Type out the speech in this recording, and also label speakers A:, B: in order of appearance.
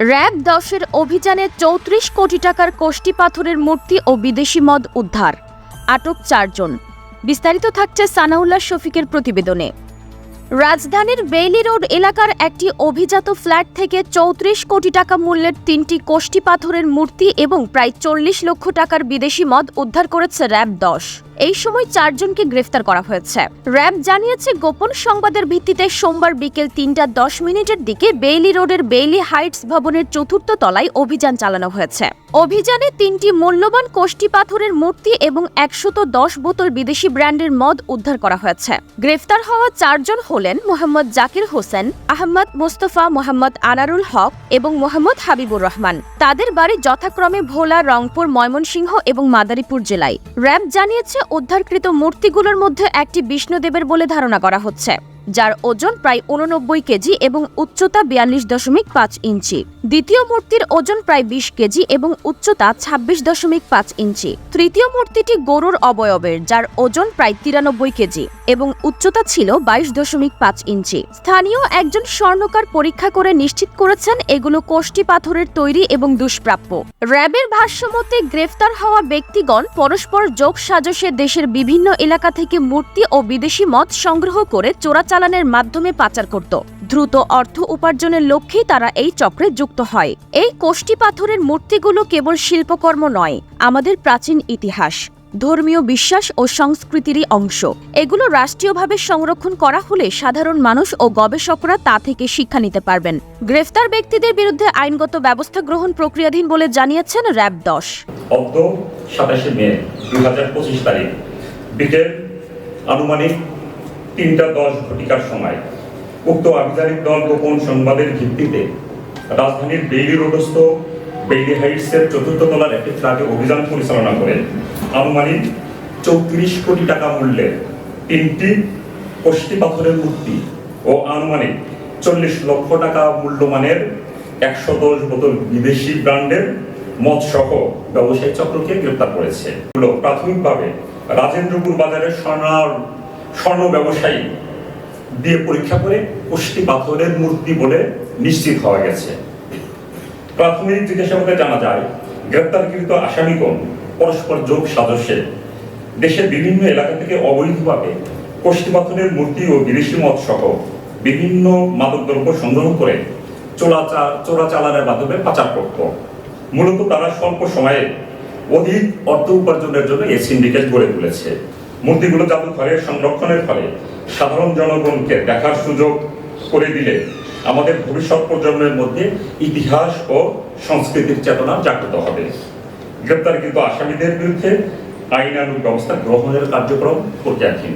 A: RAB দশের অভিযানে চৌত্রিশ কোটি টাকার কোষ্টি পাথরের মূর্তি ও বিদেশি মদ উদ্ধার। আটক চারজন বিস্তারিত থাকছে সানাউল্লাহ শফিকের প্রতিবেদনে। রাজধানীর বেইলি রোড এলাকার একটি অভিজাত ফ্ল্যাট থেকে চৌত্রিশ কোটি টাকা মূল্যের তিনটি কোষ্টি পাথরের মূর্তি এবং প্রায় চল্লিশ লক্ষ টাকার বিদেশি মদ উদ্ধার করেছে র্যাব দশ। এই সময় চারজনকে গ্রেফতার করা হয়েছে। র্যাব জানিয়েছে, গোপন সংবাদের ভিত্তিতে সোমবার বিকেল তিনটা দশ মিনিটের দিকে বেইলি রোডের বেইলি হাইটস ভবনের চতুর্থ তলায় অভিযান চালানো হয়েছে। অভিযানে তিনটি মূল্যবান কোষ্টি পাথরের মূর্তি এবং একশত দশ বোতল বিদেশি ব্র্যান্ডের মদ উদ্ধার করা হয়েছে। গ্রেফতার হওয়া চারজন হলেন মোহাম্মদ জাকির হোসেন আহমদ মোস্তফা মোহাম্মদ আনারুল হক এবং মোহাম্মদ হাবিবুর রহমান। তাদের বাড়ি যথাক্রমে ভোলা, রংপুর, ময়মনসিংহ এবং মাদারীপুর জেলায়। র্যাব জানিয়েছে উদ্ধারকৃত মূর্তিগুলোর মধ্যে একটি বিষ্ণুদেবের বলে ধারণা করা হচ্ছে। যার ওজন প্রায় উননব্বই কেজি এবং উচ্চতা বিয়াল্লিশ দশমিক পাঁচ ইঞ্চি। দ্বিতীয় মূর্তির ওজন প্রায় বিশ কেজি এবং উচ্চতা ছাব্বিশ দশমিক পাঁচ ইঞ্চি। তৃতীয় মূর্তিটি গরুর অবয়বের, যার ওজন প্রায় তিরানব্বই কেজি এবং উচ্চতা ছিল বাইশ দশমিক পাঁচ ইঞ্চি। স্থানীয় একজন স্বর্ণকার পরীক্ষা করে নিশ্চিত করেছেন এগুলো কোষ্টি পাথরের তৈরি এবং দুষ্প্রাপ্য। র্যাবের ভাষ্যমতে গ্রেফতার হওয়া ব্যক্তিগণ পরস্পর যোগ সাজসে দেশের বিভিন্ন এলাকা থেকে মূর্তি ও বিদেশি মদ সংগ্রহ করে চোরাচালানের মাধ্যমে পাচার করত। দ্রুত অর্থ উপার্জনের লক্ষ্যেই তারা এই চক্রে যুক্ত হয়। এই কোষ্টি পাথরের মূর্তিগুলো কেবল শিল্পকর্ম নয়, আমাদের প্রাচীন ইতিহাস, ধর্মীয় বিশ্বাস ও সংস্কৃতিরই অংশ। এগুলো রাষ্ট্রীয়ভাবে সংরক্ষণ করা হলে সাধারণ মানুষ ও গবেষকরা তা থেকে শিক্ষা নিতে পারবেন। গ্রেফতার ব্যক্তিদের বিরুদ্ধে আইনগত ব্যবস্থা গ্রহণ প্রক্রিয়াধীন বলে জানিয়েছেন র্যাব দশ।
B: অব্দ সাতাশে মে দুই হাজার পঁচিশ তারিখ, বিকেল আনুমানিক তিনটা দশ ঘটিকার সময়। উক্ত আভিযানিক দল গোপন সংবাদের ভিত্তিতে রাজধানীর বেইলি রোডস্থ বেইলি হাইটসের চতুর্থ তলার একটি ফ্ল্যাটে অভিযান পরিচালনা করেন। আনুমানিক চৌত্রিশ কোটি টাকা মূল্যের তিনটি কষ্টি পাথরের মূর্তি ও আনুমানিক চল্লিশ লক্ষ টাকা মূল্যমানের একশো দশ বোতল বিদেশি ব্র্যান্ডের মদ সহ ব্যবসায়ী চক্রকে গ্রেপ্তার করেছে। প্রাথমিকভাবে রাজেন্দ্রপুর বাজারের স্বর্ণ স্বর্ণ ব্যবসায়ী দিয়ে পরীক্ষা করে কোষ্টি পাথরের মূর্তি বলে নিশ্চিত হওয়া গেছে। প্রাথমিক জিজ্ঞাসাবাদে জানা যায়, গ্রেপ্তারকৃত আসামিগণ পরস্পর যোগ সাদস্যে। দেশের বিভিন্ন এলাকা থেকে অবৈধভাবে কোষ্টি পাথরের মূর্তি ও বিদেশি মদ সহ বিভিন্ন মাদকদ্রব্য সংগ্রহ করে চোরাচা চোরাচালানের মাধ্যমে পাচার করত। মূলত তারা স্বল্প সময়ে অধিক অর্থ উপার্জনের জন্য এই সিন্ডিকেট গড়ে তুলেছে। মূর্তিগুলো জাদুঘরে সংরক্ষণের ফলে সাধারণ জনগণকে দেখার সুযোগ করে দিলে আমাদের ভবিষ্যৎ প্রজন্মের মধ্যে ইতিহাস ও সংস্কৃতির চেতনা জাগ্রত হবে। গ্রেপ্তার কিন্তু আসামিদের বিরুদ্ধে আইনানুগ ব্যবস্থা গ্রহণের কার্যক্রম প্রক্রিয়াধীন